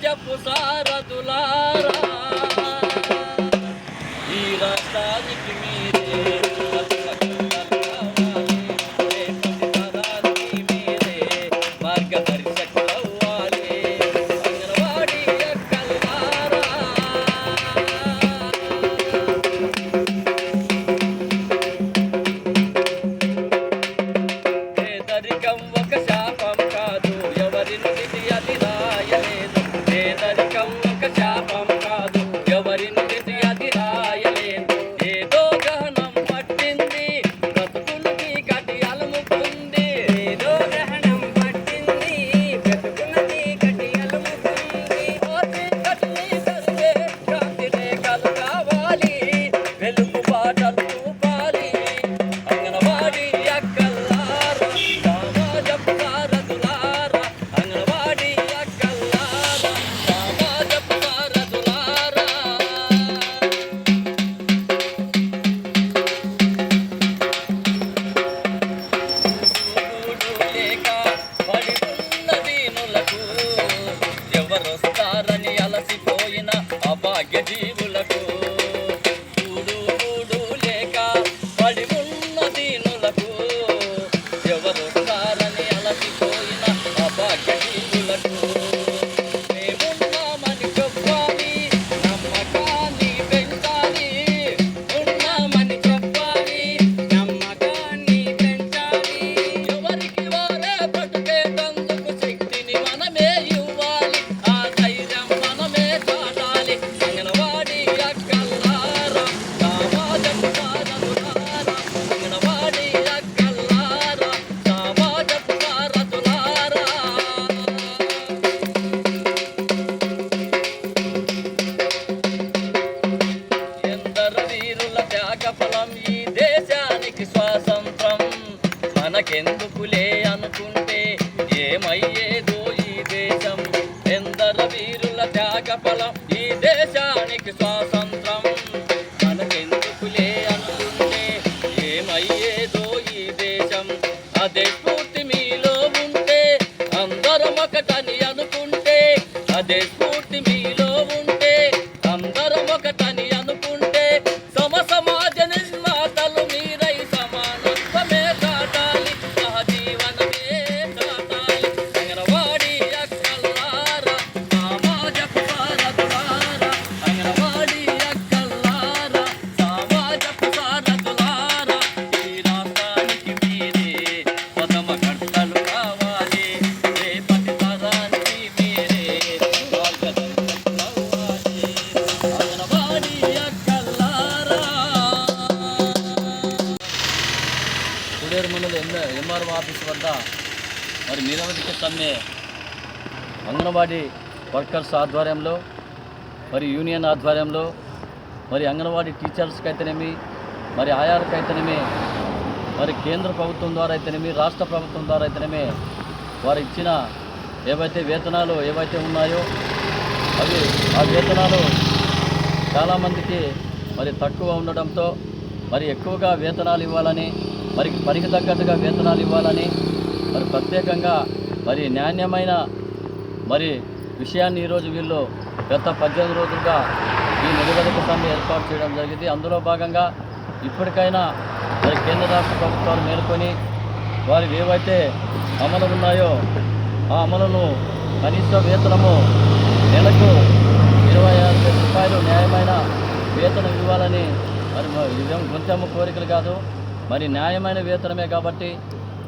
రాజపు సారథులారా నాగఫలం ఈ దేశ వద్ద మరి నిరవధిక సమ్మె అంగన్వాడీ వర్కర్స్ ఆధ్వర్యంలో మరి యూనియన్ ఆధ్వర్యంలో మరి అంగన్వాడీ టీచర్స్కి అయితేనేమి మరి ఆయాలకు అయితేనేమి మరి కేంద్ర ప్రభుత్వం ద్వారా అయితేనేమి రాష్ట్ర ప్రభుత్వం ద్వారా అయితేనేమి వారు ఇచ్చిన ఏవైతే వేతనాలు ఏవైతే ఉన్నాయో అవి ఆ వేతనాలు చాలామందికి మరి తక్కువ ఉండడంతో మరి ఎక్కువగా వేతనాలు ఇవ్వాలని మరి పనికి తగ్గట్టుగా వేతనాలు ఇవ్వాలని మరి ప్రత్యేకంగా మరి నాణ్యమైన మరి విషయాన్ని ఈరోజు వీళ్ళు గత పద్దెనిమిది రోజులుగా ఈ నిలబెడక సమ్మె ఏర్పాటు చేయడం జరిగింది. అందులో భాగంగా ఇప్పటికైనా మరి కేంద్ర రాష్ట్ర ప్రభుత్వాలు మేల్కొని వారి ఏవైతే అమలు ఉన్నాయో ఆ అమలును కనీస వేతనము నెలకు ఇరవై ఆరు వేల రూపాయలు న్యాయమైన వేతనం ఇవ్వాలని మరి ఇదేం కొంచెం కోరికలు కాదు. మరి న్యాయమైన వేతనమే కాబట్టి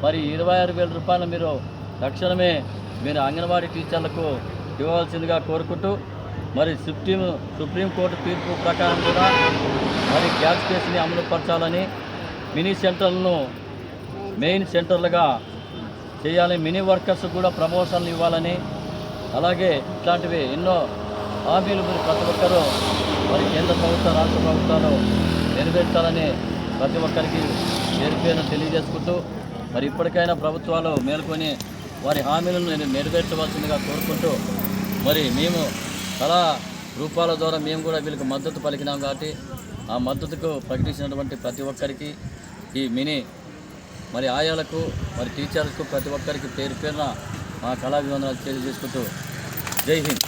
మరి ఇరవై ఆరు వేల రూపాయలు మీరు తక్షణమే మీరు అంగన్వాడీ టీచర్లకు ఇవ్వవలసిందిగా కోరుకుంటూ మరి సుప్రీం సుప్రీంకోర్టు తీర్పు ప్రకారం కూడా మరి గ్యాస్ కేసుని అమలుపరచాలని మినీ సెంటర్లను మెయిన్ సెంటర్లుగా చేయాలి. మినీ వర్కర్స్ కూడా ప్రమోషన్లు ఇవ్వాలని అలాగే ఇట్లాంటివి ఎన్నో హామీలు మీరు ప్రతి ఒక్కరూ మరి కేంద్ర ప్రభుత్వ రాష్ట్ర ప్రభుత్వాలు నెరవేర్చాలని ప్రతి ఒక్కరికి పేరు పేరున తెలియజేసుకుంటూ మరి ఇప్పటికైనా ప్రభుత్వాలు మేల్కొని వారి హామీలను నేను నెరవేర్చవలసిందిగా కోరుకుంటూ మరి మేము కళా రూపాల ద్వారా మేము కూడా వీళ్ళకి మద్దతు పలికినాం కాబట్టి ఆ మద్దతుకు ప్రకటించినటువంటి ప్రతి ఒక్కరికి ఈ మినీ మరి ఆయాలకు మరి టీచర్లకు ప్రతి ఒక్కరికి పేరు పేరున మా కళాభివందనాలు తెలియజేసుకుంటూ జై హింద్.